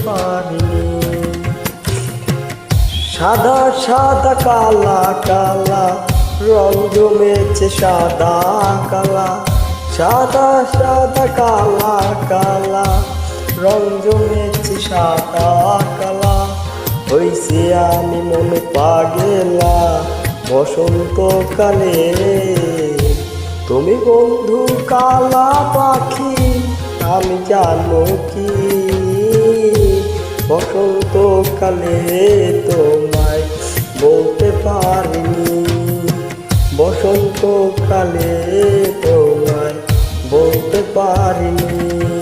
বলতে সাদা সাদা কালা কালা, রং জমেছে সাদা, কালা। সাদা সাদা, কালা কালা, রং জমেছে সাদা, কালা। হইছে আমি মনে পাগেলা বসন্তকালে তুমি বন্ধু কালা পাখি, আমি জানো কি? বসন্তকালে তোমায় বলতে পারিনি। বসন্ত বসন্তকালে তোমায় বলতে পারিনি।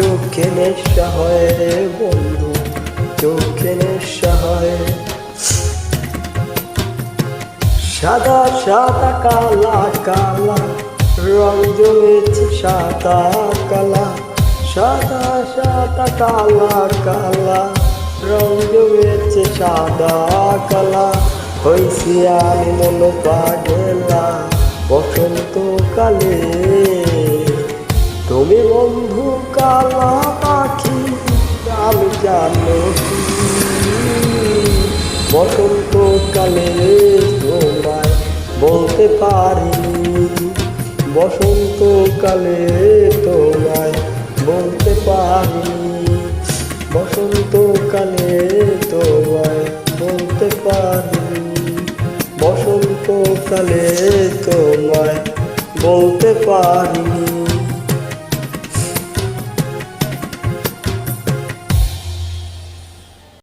চোখে নেশা হয় রে বন্ধু, চোখে নেশা হয়। সাদা সাদা কালা কালা, রং জমেছে সাদা, কালা। সাদা সাদা কালা কালা, রং জমেছে সাদা, কালা। হইছি আমি মন পাগেলা বসন্তকালে তুমি বন্ধু কালা পাখি আমি জানো কি? বসন্তকালে তোমায় বলতে পারিনি বসন্তকালে তোমায় বলতে পারিনি বসন্তকালে তোমায় বলতে পারিনি বসন্তকালে তোমায় বলতে পারিনি